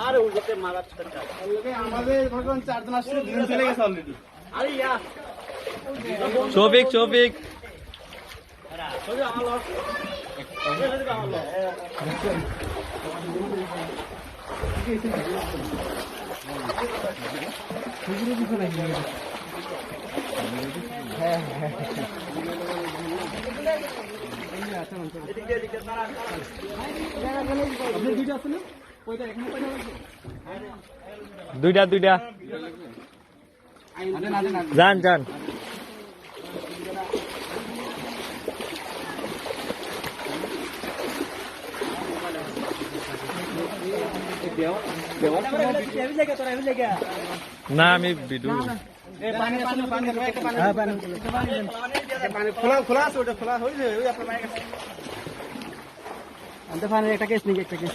আর মারা চলে আমাদের ভগবান চারজন আসছিল দুজন চলে গেছে অলরেডি আরে ইয়া। শফিক শফিক সরি আমার দুইটা দুইটা। যান যান। কাছে। আনতে পানি একটা কেস একটা কেস